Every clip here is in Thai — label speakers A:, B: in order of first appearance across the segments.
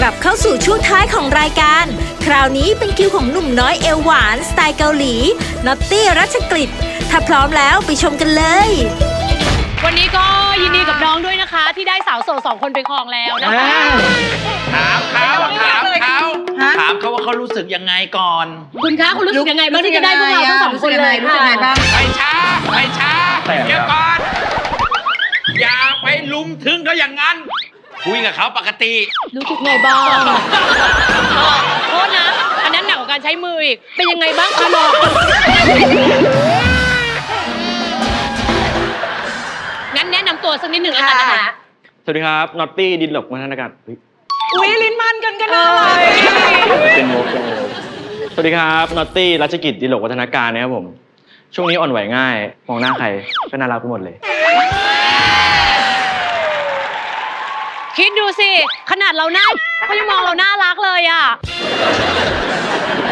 A: กลับเข้าสู่ช่วงท้ายของรายการ คราวนี้เป็นคิวของหนุ่มน้อยเอวหวาน สไตล์เกาหลีนอตตี้รัชกฤษถ้าพร้อมแล้วไปชมกันเลย
B: วันนี้ก็ยินดีกับน้องด้วยนะคะ ที่ได้สาวโสดสองคนไปครองแล้วนะคะ
C: ถามเขาถามเขาถามเขาว่าเขารู้สึกยังไงก่อน
B: คุณคะคุณรู้สึกยังไงบ้างที่จะได้พวกเราทั้งสองคนเลย
D: รู้สึกยังไงบ้าง
C: ไปช้าไปช้าเดี๋ยวก่อน อย่าไปลุมถึงเขาอย่างนั้น คุยกับเขาปกติ
B: รู้สึกไงบ้างโทษนะ อันนั้นหนักกว่าการใช้มืออีก เป็นยังไงบ้างคะน้องงั้นแนะนำตัวสักนิดหนึ่งแล้วกันนะคะ
E: สวัสดีครับนอตตี้ดินหลกวัฒนการเฮ้ย
D: อุ้ยลิ้นมันกันกันเลย
E: เป็นโมกเป็นโมกสวัสดีครับนอตตี้รัชกิจดินหลกวัฒนาการนะครับผม ช่วงนี้อ่อนไหวง่าย มองหน้าใครก็น่ารักไปหมดเลย
B: คิดดูสิ ขนาดเราหน้าเขายังมองเราน่ารักเลยอะ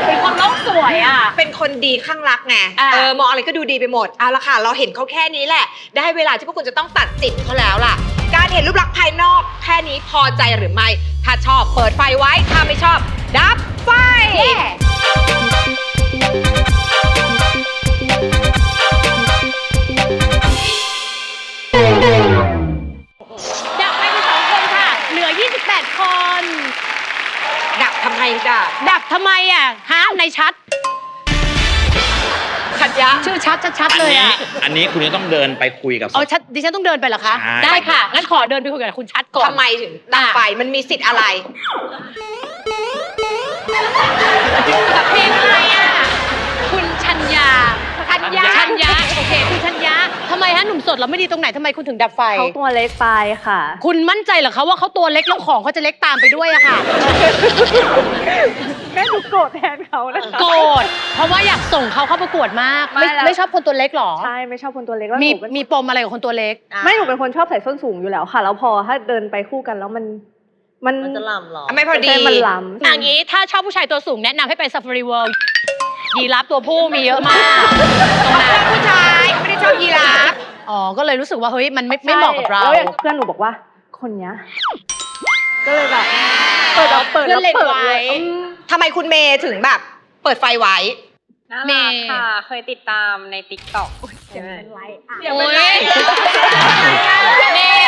B: เป็นคนโลกสวยอะ
D: เป็นคนดีข้างรักไง
B: อะ
D: เออ มองอะไรก็ดูดีไปหมด เอาละค่ะ เราเห็นเขาแค่นี้แหละ ได้เวลาที่พวกคุณจะต้องตัดสินเขาแล้วล่ะ การเห็นรูปลักษณ์ภายนอกแค่นี้พอใจหรือไม่ ถ้าชอบเปิดไฟไว้ ถ้าไม่ชอบ ดับไฟ
B: ชัด
D: ขัดยะ
B: ชื่อชัดชัดๆ
C: อัน
B: เลย
C: นี้
B: อะ
C: อันนี้คุณจะต้องเดินไปคุยกับ
B: เอาชัดดิฉันต้องเดินไปเหรอคะ
C: ใช่
B: ได้ค่ะ งั้นขอเดินไปคุยกับคุณชัดก่อน
D: ทำไมถึงดับไฟมันมีสิทธิ์อะไร
B: เพลงอะไรอะ คุณชัญญา
D: ชัญญา
B: ชัญญา ไมฮะหนุ่มโสดเราไม่ดีตรงไหนทำไมคุณถึงดับไฟ
F: เขาตัวเล็กไปค่ะ
B: คุณมั่นใจเหรอคะว่าเขาตัวเล็กแล้วของเขาจะเล็กตามไปด้วยอะค่ะ
F: แม่ดูโกรธแทนเขาเลย
B: โกรธเพราะว่าอยากส่งเขาเข้าประกวดมาก ไม่
F: ไม่แล้ว
B: ไม่ชอบคนตัวเล็กหรอ
F: ใช่ไม่ชอบคนตัวเล็กแล้ว
B: มี
F: หนูเป็น
B: มีปมอะไรกับคนตัวเล็ก
F: ไม่หนูเป็นคนชอบใส่ส้นสูงอยู่แล้วค่ะ แล้วพอถ้าเดินไปคู่กันแล้วมัน มัน
G: มันจะลำเหรอ
D: ไม่พอดี
F: ใช่มันล้ำ
B: อย่างนี้ถ้าชอบผู้ชายตัวสูงแนะนำให้ไป Safari World ยีราฟตัวผู้มีเยอะมาก
D: อ๋
B: อ ก็เลยรู้สึกว่าเฮ้ยมันไม่ไม่เหมาะกับเรา
F: แล้วอย่างเพื่อนหนูบอกว่า คนเนี้ย ก็เลยแบบเปิดแล้วเปิดแล้ว
B: เพื่อนเล็ง
F: เปิด
B: ไว้
F: เลยอืม
D: ทำไมคุณเมย์ถึงแบบ เปิดไฟไว้
G: น่า
B: เม
G: รัก
B: ย์
G: ค่ะ เคยติดตามในติ๊กต็อก
B: โอ้ยเมย์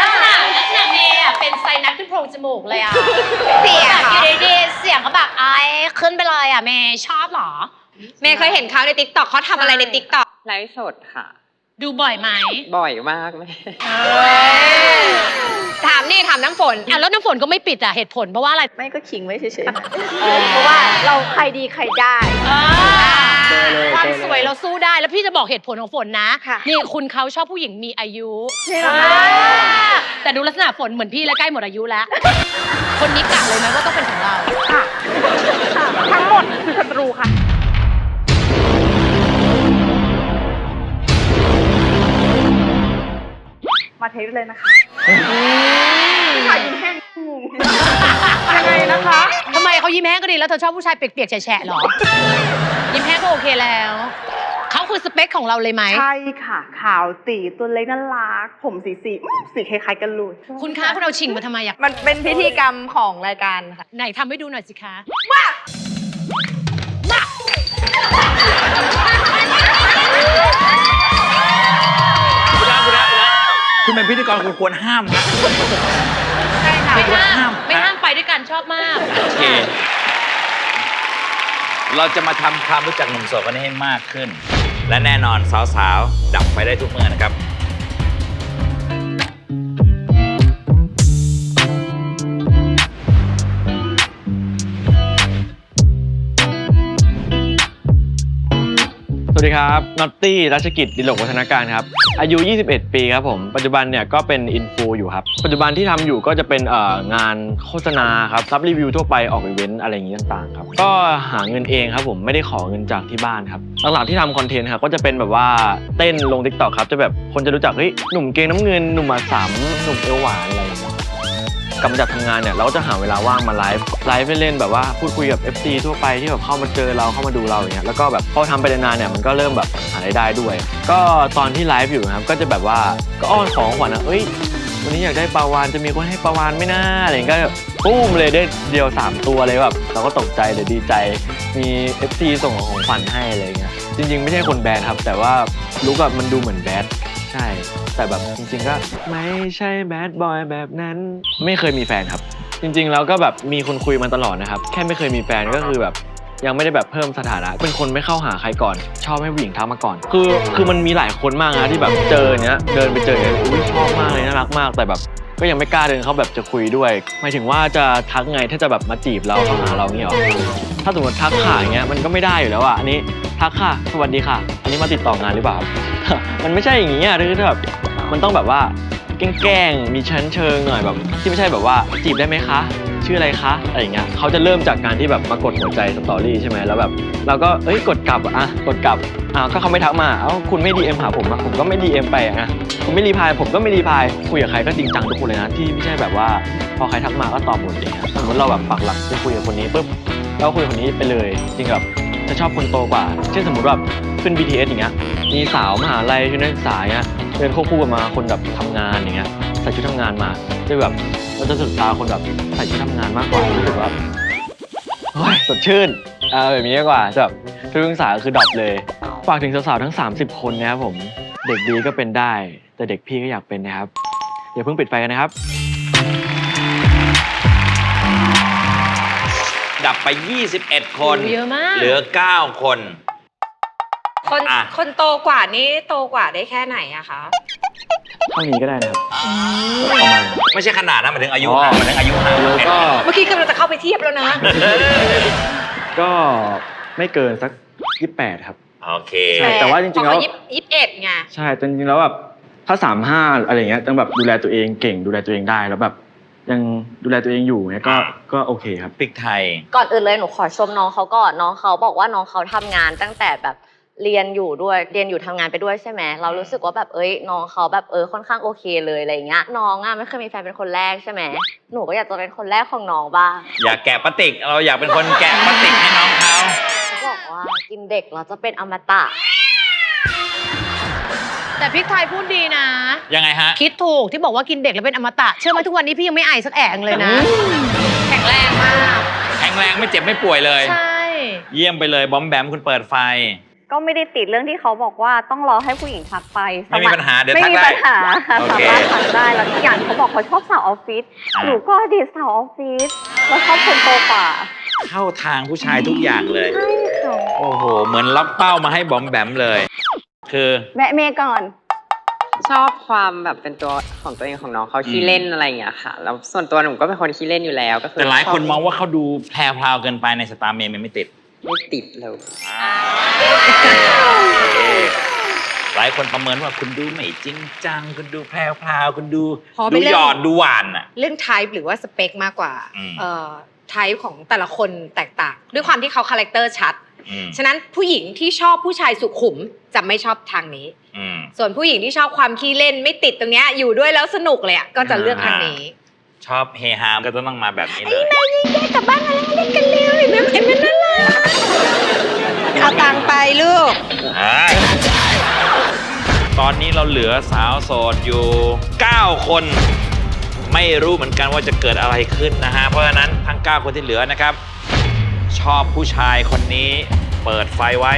B: ลักษณะลักษณะเมย์อะเป็นไซนัสขึ้นโพรงจมูกเลยอะ
D: เสีย
B: แบบ
D: ค่ะ
B: อยู่ดีๆเสียงเขาแบบไอ้ขึ้นไปเลยอะเมย์ชอบเหรอ
D: เมย์เคยเห็นเขาในติ๊กต็อกเขาทำอะไรในติ๊กต็อก
G: ไลฟ์สดค่ะ
B: ดูบ่อยไหม
G: บ่อยมากแม่
D: ถามนี่ถามน้ำฝน
B: อะแล้วน้ำฝนก็ไม่ปิดอะเหตุผลเพราะว่าอะไร
F: ไม่ก็ขิงไว้เฉยๆ เพราะว่าเราใครดีใครได้
B: อ่า
E: เจอเลย
B: ความ
E: เจอเลย
B: สวยเราสู้ได้แล้วพี่จะบอกเหตุผลของฝนนะ
D: ค่ะ
B: นี่คุณเขาชอบผู้หญิงมีอายุ
F: ใช่เหรอคะ
B: อ่าแต่ดูลักษณะฝนเหมือนพี่แล้วใกล้หมดอายุแล้ว คนนี้กะเลยไหมว่าต้องเป็นของเรา
F: ทั้งหมดคือศัตรูค่ะ เทสเลยนะคะผู้ชายยิ้มแห้งงงยังไงนะคะ
B: ทำไมเขายิ้มแห้งก็ดีแล้วเธอชอบผู้ชายเปียกๆแฉะๆหรอ ยิ้มแห้งก็โอเคแล้ว เขาคือสเปคของเราเลยไหม
F: ใช่ค่ะ ขาวตีตัวเล็กน่ารัก ผมสีสีอื้อสีคล้ายๆกันเลย
B: คุณคะคุณเอาชิงมาทำไมอยาก
D: มันเป็นพิธีกรรมของรายการค่ะ
B: ไหนทำให้ดูหน่อยสิคะ
C: คุณ คุณเป็นพิธีกรคุณควรห้ามนะ
D: ใช่ค่ะ
B: ไม่ห้าม
C: ห้าม
B: ไม่ห้ามไปด้วยกันชอบมาก
C: โอเค เราจะมาทำความรู้จักหนุ่มโสดกันให้มากขึ้น และแน่นอนสาวๆ ดับไฟได้ทุกเมื่อนะครับ
E: วัสดีครับน็อตตี้รัชกิจดิหลกวัฒนาการครับ อายุ 21 ปีครับผม ปัจจุบันเนี่ยก็เป็นอินฟูอยู่ครับ ปัจจุบันที่ทำอยู่ก็จะเป็นเอ่องานโฆษณาครับรับรีวิวทั่วไปออกอีเวนต์อะไรอย่างนี้ต่างๆครับ ก็หาเงินเองครับผมไม่ได้ขอเงินจากที่บ้านครับหลักๆที่ทำคอนเทนต์ครับก็จะเป็นแบบว่าเต้นลงทิกตอกครับจะแบบคนจะรู้จักเฮ้ยหนุ่มเกงน้ำเงินหนุ่มอาสามหนุ่มเอวหวานอะไรอย่างเงี้ย กลับมาจากทำงานเนี่ยเราก็จะหาเวลาว่างมาไลฟ์ไลฟ์เล่นๆแบบว่าพูดคุยกับ FC ทั่วไปที่แบบเข้ามาเจอเราเข้ามาดูเราอย่างเงี้ยแล้วก็แบบพอทำไปนานๆเนี่ยมันก็เริ่มแบบหารายได้ด้วย ก็ตอนที่ไลฟ์อยู่นะครับก็จะแบบว่าก็อ้อนของขวัญนะเอ้ยวันนี้อยากได้ปลาวานจะมีคนให้ปลาวานไหม่น่าอะไรอย่างเงี้ยก็ปุ้มเลยได้เดียว 3 ตัวเลยแบบเราก็ตกใจเลยดีใจ มี FC ส่งของขวัญให้อะไรอย่างเงี้ยจริง ๆ ไม่ใช่คนแบดครับ แต่ว่าลุกแบบมันดูเหมือนแบดใช่ แต่แบบจริงๆก็ไม่ใช่แบดบอยแบบนั้น ไม่เคยมีแฟนครับ จริงๆแล้วก็แบบมีคนคุยมาตลอดนะครับ แค่ไม่เคยมีแฟนก็คือแบบยังไม่ได้แบบเพิ่มสถานะ เป็นคนไม่เข้าหาใครก่อน ชอบให้ผู้หญิงทักมาก่อน คือคือมันมีหลายคนมากนะที่แบบเจอเนี้ย เดินไปเจออย่างเงี้ยอุ้ยชอบมากเลยน่ารักมากแต่แบบ ก็ยังไม่กล้าเดินเข้าแบบจะคุยด้วยหมายถึงว่าจะทักไงถ้าจะแบบมาจีบเราเข้าหาเราเนี่ยหรอถ้าสมมติทักขาอย่างเงี้ยมันก็ไม่ได้อยู่แล้วอะอันนี้ทักค่ะสวัสดีค่ะ อันนี้มาติดต่องานหรือเปล่า มันไม่ใช่อย่างงี้อะคือถ้าแบบมันต้องแบบว่าแกล้งๆมีชั้นเชิงหน่อยแบบ ที่ไม่ใช่แบบว่าจีบได้ไหมคะ ชื่ออะไรคะอะไรอย่างเงี้ยเขาจะเริ่มจากการที่แบบมากดหัวใจสตอรี่ใช่ไหมแล้วแบบเราก็เอ้ยกดกลับอะกดกลับอะก็เขาไม่ทักมาเอ้าคุณไม่ดีเอ็มหาผมอะผมก็ไม่ดีเอ็มไปอะคุณไม่รีพายผมก็ไม่รีพายคุยกับใครก็จริงจังทุกคนเลยนะที่ไม่ใช่แบบว่าพอใครทักมาก็ตอบหมดเลยสมมติเราแบบปักหลักไปคุยกับคนนี้ปุ๊บเราคุยกับคนนี้ไปเลย จริงแบบจะชอบคนโตกว่า เช่นสมมติแบบขึ้น BTS อย่างเงี้ยมีสาวมหาลัยชุดนักศึกษาเงี้ยเดินควบคู่กันมาคนแบบทำงานอย่างเงี้ย ใส่ชุดทำงานมาจะแบบเราจะศึกษาคนแบบใส่ชุดทำงานมากกว่ารู้สึกว่าเฮ้ยสดชื่นเออแบบนี้ดีกว่าแบบทุกศึกษาคือดรอปเลยฝากถึงสาวๆทั้ง 30 คนนะครับผม เด็กดีก็เป็นได้ แต่เด็กพี่ก็อยากเป็นนะครับอย่าเพิ่งปิดไฟกันนะครับ
C: ดับไป 21 คน
B: เยอะมาก
C: เหลือ 9 คน
D: คน
C: อะ
D: คนโตกว่านี่โตกว่าได้แค่ไหนอะคะ
E: เท่านี้ก็ได้นะครับประมาณ
C: ไม่ใช่ขนาดนะหมายถึงอายุ
E: อ๋อ
C: ห่างหมายถึงอายุห่าง
E: แล้วก็
D: เมื่อกี้กำลังจะเข้าไปเทียบแล้วนะ
E: ก็ไม่เกินสัก 28 ครับ
C: โอเค
E: ใช่แต่ว่าจริงๆแล้ว
D: ของเขายี่สิบเอ็ดไง
E: ใช่แต่จริงๆแล้วแบบถ้า35อะไรอย่างเงี้ยต้องแบบดูแลตัวเองเก่งดูแลตัวเองได้แล้วแบบ ยังดูแลตัวเองอยู่เนี่ยก็ก็โอเคครับ
C: พริกไทย
H: ก่อนอื่นเลยหนูขอชมน้องเขาก่อนน้องเขาบอกว่าน้องเขาทำงานตั้งแต่แบบ เรียนอยู่ด้วยเรียนอยู่ทำงานไปด้วยใช่ไหมเรารู้สึกว่าแบบเอ้ยน้องเขาแบบเออค่อนข้างโอเคเลยอะไรอย่างเงี้ยน้องอะไม่เคยมีแฟนเป็นคนแรกใช่ไหมหนูก็อยากจะเป็นคนแรกของน้องบ้าง
C: อยากแกะปลาติกเราอยากเป็นคนแกะปลาติกให้น้องเขา
H: เขาบอกว่ากินเด็กเราจะเป็นอมตะ
B: แต่พริกไทยพูดดีนะ
C: ยังไงฮะ
B: คิดถูกที่บอกว่ากินเด็กแล้วเป็นอมตะ เชื่อไหมทุกวันนี้พี่ยังไม่ไอสักแอะเลยนะ แข็งแรงมาก
C: แข็งแรงไม่เจ็บไม่ป่วยเลย
B: ใช่
C: เยี่ยมไปเลยบอมแบมคุณเปิดไฟ
F: ก็ไม่ได้ติดเรื่องที่เขาบอกว่าต้องรอให้ผู้หญิงทักไป
C: ไม่มีปัญหาเดี๋ยว
F: ไม่
C: ทัก
F: มี
C: ได้
F: ปัญหาค่ะ
C: โอ
F: สา
C: เค
F: มารถทักได้แล้วอีกอย่างเขาบอกเขาชอบสาวออฟฟิศ
C: อ่า
F: หนูก็อดีตสาวออฟฟิศแล้วชอบคนโตกว่า
C: เข้าทางผู้ชายทุกอย่างเลย
F: ใช่ค่ะ
C: โอ้โห เหมือนล็อกเป้ามาให้บอมแบมเลย คือ
F: แวะเมย์ก่อน
G: ชอบความแบบเป็นตัวของตัวเองของน้องเขาขี้เล่นอะไรอย่างเงี้ยค่ะแล้วส่วนตัวหนูก็เป็นคนขี้เล่นอยู่แล้วก็คือ
C: แต่หลายคน
G: ชบ
C: มองว่าเขาดูแพรวๆเกินไปในสตาร์เมนมันไม่ติด
G: ไม่ติดเลย
C: หลายคนประเมินว่าคุณดูไม่จริงจัง คุณดูแพรวๆคุณดู
D: พอ
C: ดู
D: ไม่เล่น
C: หยอดดูหวานอะ
D: เรื่องไทป์หรือว่าสเปคมากกว่า
C: อืม
D: เอ่อไทป์ของแต่ละคนแตกต่าง ด้วยความที่เขาคาแรคเตอร์ชัด
C: อืม
D: ฉะนั้นผู้หญิงที่ชอบผู้ชายสุขุมจะไม่ชอบทางนี้
C: อืม
D: ส่วนผู้หญิงที่ชอบความขี้เล่นไม่ติดตรงเนี้ยอยู่ด้วยแล้วสนุกเลยอะก็จะเลือกทางนี้
C: ชอบเฮฮามก็ต้องมาแบบนี้เลย
D: กลับบ้านมาแล้วเล่นกันเร็วเห็นไหมเห็นไหมนั่นแหละ เอาตังค์ไปลูก
C: ตอนนี้เราเหลือสาวโสดอยู่ 9 คน ไม่รู้เหมือนกันว่าจะเกิดอะไรขึ้นนะฮะ เพราะฉะนั้นทั้ง 9 คนที่เหลือนะครับ ชอบผู้ชายคนนี้เปิดไฟไว้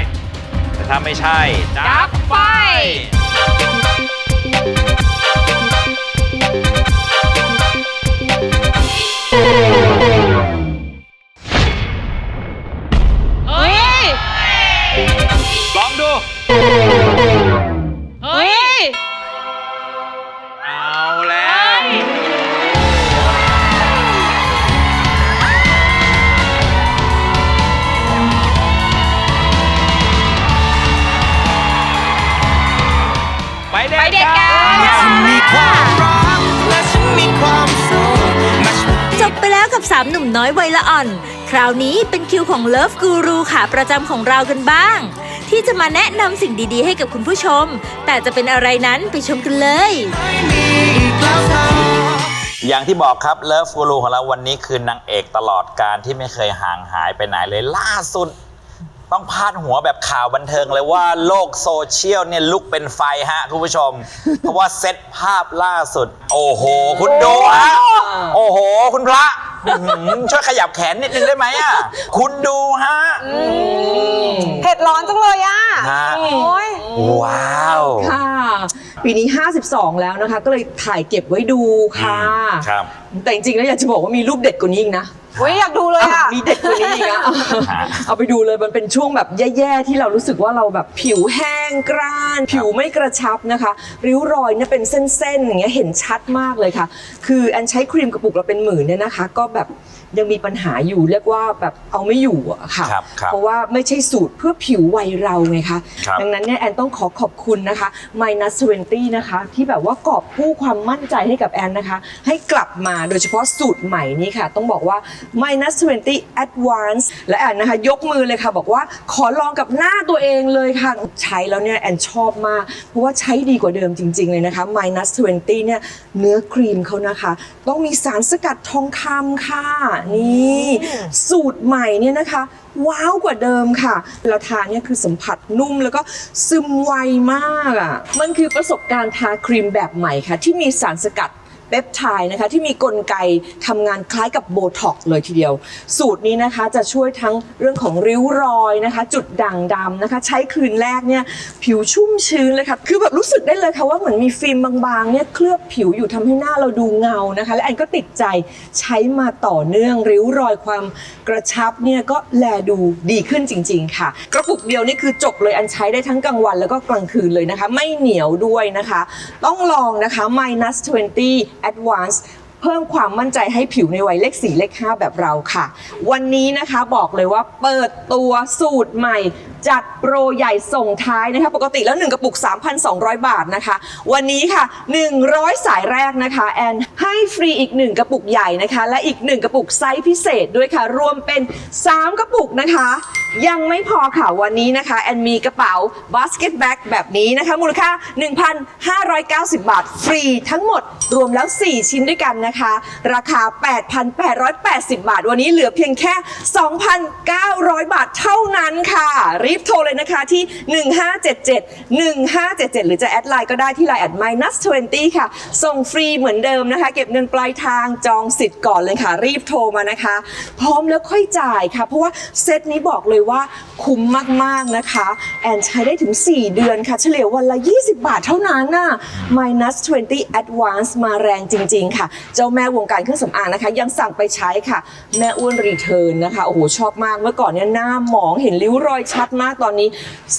C: แต่ถ้าไม่ใช่ดับไฟ
A: 3 หนุ่มน้อยวัยละอ่อน คราวนี้เป็นคิวของเลิฟกูรูขาประจำของเรากันบ้าง ที่จะมาแนะนำสิ่งดีๆให้กับคุณผู้ชม แต่จะเป็นอะไรนั้นไปชมกันเลย
C: อย่างที่บอกครับเลิฟกูรูของเราวันนี้คือนางเอกตลอดการที่ไม่เคยห่างหายไปไหนเลยล่าสุด ต้องพาดหัวแบบข่าวบันเทิงเลยว่าโลกโซเชียลเนี่ยลุกเป็นไฟฮะคุณผู้ชม เพราะว่าเซตภาพล่าสุด โอ้โห คุณดูฮะโอ้โห คุณพระอื้อหือช่วยขยับแขนนิดนึงได้ไหมอะคุณดูฮะ
D: เผ็ดร้อนจังเลยอะ
C: ฮะ
D: โอ้ย
C: ว้าว
I: ค่ะปีนี้ 52 แล้วนะคะ ก็เลยถ่ายเก็บไว้ดูค่ะ
C: ครับ
I: แต่จริงๆแล้วอยากจะบอกว่ามีรูปเด็ดกว่านี้อีกนะ
D: อุ้ยอยากดูเลยอะ
I: มีเด็ดกว่านี้อีกนะ
C: ฮะ
I: เอาไปดูเลยมันเป็นช่วงแบบแย่ๆที่เรารู้สึกว่าเราแบบผิวแห้งกร้าน ผิวไม่กระชับนะคะ ริ้วรอยเนี่ยเป็นเส้นๆอย่างเงี้ยเห็นชัดมากเลยค่ะ คืออันใช้ครีมกระปุกเราเป็นหมื่นเนี่ยนะคะ ก็แบบยังมีปัญหาอยู่เรียกว่าแบบเอาไม่อยู่อะค่ะ
C: ครับครับ
I: เพราะว่าไม่ใช่สูตรเพื่อผิววัยเราไงคะ
C: ครับ
I: ดังนั้นเนี่ยแอนต้องขอขอบคุณนะคะ minus 20 นะคะ ที่แบบว่ากอบกู้ความมั่นใจให้กับแอนนะคะ ให้กลับมาโดยเฉพาะสูตรใหม่นี้ค่ะ ต้องบอกว่า minus 20 advance และแอนนะคะ ยกมือเลยค่ะ บอกว่าขอลองกับหน้าตัวเองเลยค่ะ ใช้แล้วเนี่ยแอนชอบมาก เพราะว่าใช้ดีกว่าเดิมจริง ๆ เลยนะคะ minus 20 เนี่ย เนื้อครีมเขานะคะ ต้องมีสารสกัดทองคำค่ะ นี่ สูตรใหม่เนี่ยนะคะว้าวกว่าเดิมค่ะเราทาเนี่ยคือสัมผัสนุ่มแล้วก็ซึมไวมากอะ มันคือประสบการณ์ทาครีมแบบใหม่ค่ะ ที่มีสารสกัด เปปไทด์นะคะที่มีกลไกทำงานคล้ายกับโบท็อกเลยทีเดียว สูตรนี้นะคะจะช่วยทั้งเรื่องของริ้วรอยนะคะ จุดด่างดำนะคะ ใช้คืนแรกเนี่ยผิวชุ่มชื้นเลยค่ะคือแบบรู้สึกได้เลยค่ะว่าเหมือนมีฟิล์มบางๆเนี่ยเคลือบผิวอยู่ทำให้หน้าเราดูเงานะคะ และแอนก็ติดใจใช้มาต่อเนื่องริ้วรอยความกระชับเนี่ยก็แลดูดีขึ้นจริง ๆ ค่ะ กระปุกเดียวนี่คือจบเลยอันใช้ได้ทั้งกลางวันแล้วก็กลางคืนเลยนะคะ ไม่เหนียวด้วยนะคะ ต้องลองนะคะ minus 20 advance เพิ่มความมั่นใจให้ผิวในวัยเลข4เลข5แบบเราค่ะ วันนี้นะคะบอกเลยว่าเปิดตัวสูตรใหม่ จัดโปรใหญ่ส่งท้ายนะคะ ปกติแล้ว 1 กระปุก 3,200 บาทนะคะ วันนี้ค่ะ 100 สายแรกนะคะ แอนให้ฟรีอีก 1 กระปุกใหญ่นะคะ และอีก 1 กระปุกไซส์พิเศษด้วยค่ะ รวมเป็น 3 กระปุกนะคะ ยังไม่พอค่ะวันนี้นะคะ แอนมีกระเป๋าบาสเกตแบ็กแบบนี้นะคะ มูลค่า 1,590 บาท ฟรีทั้งหมดรวมแล้ว 4 ชิ้นด้วยกันนะคะ ราคา 8,880 บาท วันนี้เหลือเพียงแค่ 2,900 บาทเท่านั้นค่ะรีีบโทรเลยนะคะที่ 1577 1577 หรือจะแอดไลน์ก็ได้ที่ไลน์แอด minus 20 ค่ะ ส่งฟรีเหมือนเดิมนะคะ เก็บเงินปลายทางจองสิทธิ์ก่อนเลยค่ะ รีบโทรมานะคะ พร้อมแล้วค่อยจ่ายค่ะ เพราะว่าเซตนี้บอกเลยว่าคุ้มมากๆนะคะ แอนใช้ได้ถึง 4 เดือนค่ะ เฉลี่ยวันละ 20 บาทเท่านั้นน่ะ minus 20 advance มาแรงจริง ๆ ค่ะ เจ้าแม่วงการเครื่องสำอางนะคะ ยังสั่งไปใช้ค่ะ แม่อ้วนรีเทิร์นนะคะ โอ้โห ชอบมาก เมื่อก่อนเนี่ยหน้าหมองเห็นริ้วรอยชัดมากตอนนี้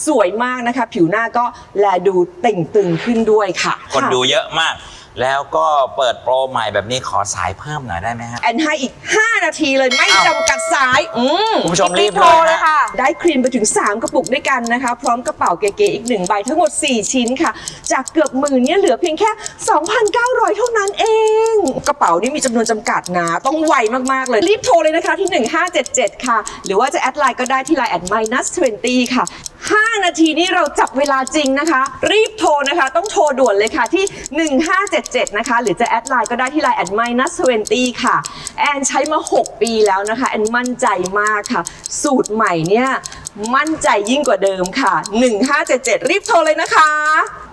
I: สวยมากนะคะ ผิวหน้าก็แลดูเต่งตึงขึ้นด้วยค่ะ
C: คนดูเยอะมาก แล้วก็เปิดโปรใหม่แบบนี้ขอสายเพิ่มหน่อยได้ไหมฮะ
I: แอนให้อีก 5 นาทีเลยไม่จำกัดสายอืม
C: คุณผู้ชมรีบ
D: โทร
C: เลย
D: เลย
C: นะ
D: ค่ะ
I: ได้ครีมไปถึง 3 กระปุกด้วยกันนะคะ พร้อมกระเป๋าเก๋ๆอีก 1 ใบทั้งหมด 4 ชิ้นค่ะ จากเกือบหมื่นเนี่ยเหลือเพียงแค่ 2,900 เท่านั้นเอง กระเป๋านี่มีจำนวนจำกัดนะ ต้องไวมากๆเลย รีบโทรเลยนะคะที่ 1577 ค่ะ หรือว่าจะแอดไลน์ก็ได้ที่ไลน์แอด minus 20ค่ะ 5 นาทีนี้เราจับเวลาจริงนะคะ รีบโทรนะคะ ต้องโทรด่วนเลยค่ะที่ 1577 นะคะ หรือจะแอดไลน์ก็ได้ที่ไลน์แอดไมนัสเวนตี้ค่ะ แอนใช้มา 6 ปีแล้วนะคะ แอนมั่นใจมากค่ะ สูตรใหม่เนี่ย มั่นใจยิ่งกว่าเดิมค่ะ 1577 รีบโทรเลยนะคะ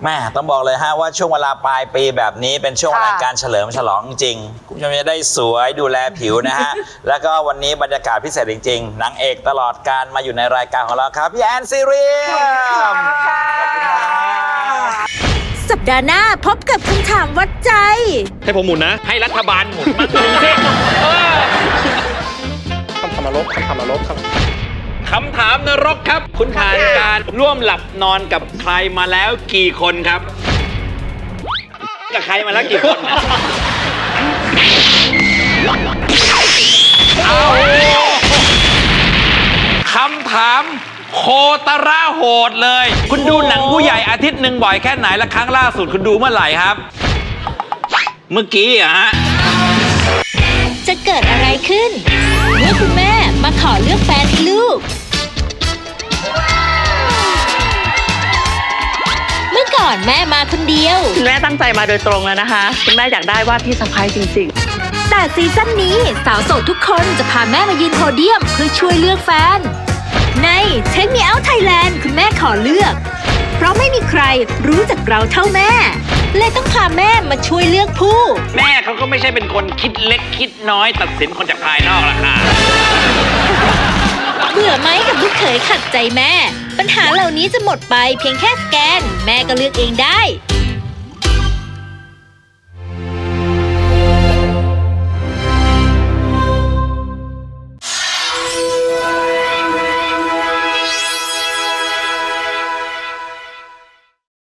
C: แม่ต้องบอกเลยฮะว่าช่วงเวลาปลายปีแบบนี้เป็นช่วงเวลา
D: ค่ะ
C: การเฉลิมฉลองจริงคุณผู้ชมจะได้สวยดูแลผิวนะฮะ แล้วก็วันนี้บรรยากาศพิเศษจริงๆนางเอกตลอดการมาอยู่ในรายการของเราครับ พี่แอนซีเรียม
A: สัปดาห์หน้าพบกับคำถามวัดใจ
E: ให้ผมหมุนนะ
C: ให้รัฐบาลหมุนมาดูสิ
E: คำถามนรกคำถามนรกครับ
C: คำถามนรกครับ คุณผ่านการร่วมหลับนอนกับใครมาแล้วกี่คนครับ กับใครมาแล้วกี่คนเอาคำถามโคตรระโหดเลย คุณดูหนังผู้ใหญ่อาทิตย์หนึ่งบ่อยแค่ไหนและครั้งล่าสุดคุณดูเมื่อไหร่ครับ เมื่อกี้อะฮะ
A: จะเกิดอะไรขึ้นเมื่อคุณแม่มาขอเลือกแฟนให้ลูก เมื่อก่อนแม่มาคนเดียว
F: คุณแม่ตั้งใจมาโดยตรงแล้วนะคะ คุณแม่อยากได้ว่าที่สะพ้ายจริง ๆ
A: แต่ซีซั่นนี้สาวโสดทุกคนจะพาแม่มายืนโพเดียมเพื่อช่วยเลือกแฟน ใน Take Me Out Thailand คุณแม่ขอเลือก เพราะไม่มีใครรู้จักเราเท่าแม่ เลยต้องพาแม่มาช่วยเลือกผู้
C: แม่เขาก็ไม่ใช่เป็นคนคิดเล็กคิดน้อย ตัดสินคนจากภายนอกละค่ะ
A: เบื่อไหมกับลูกเขยขัดใจแม่ ปัญหาเหล่านี้จะหมดไปเพียงแค่สแกน แม่ก็เลือกเองได้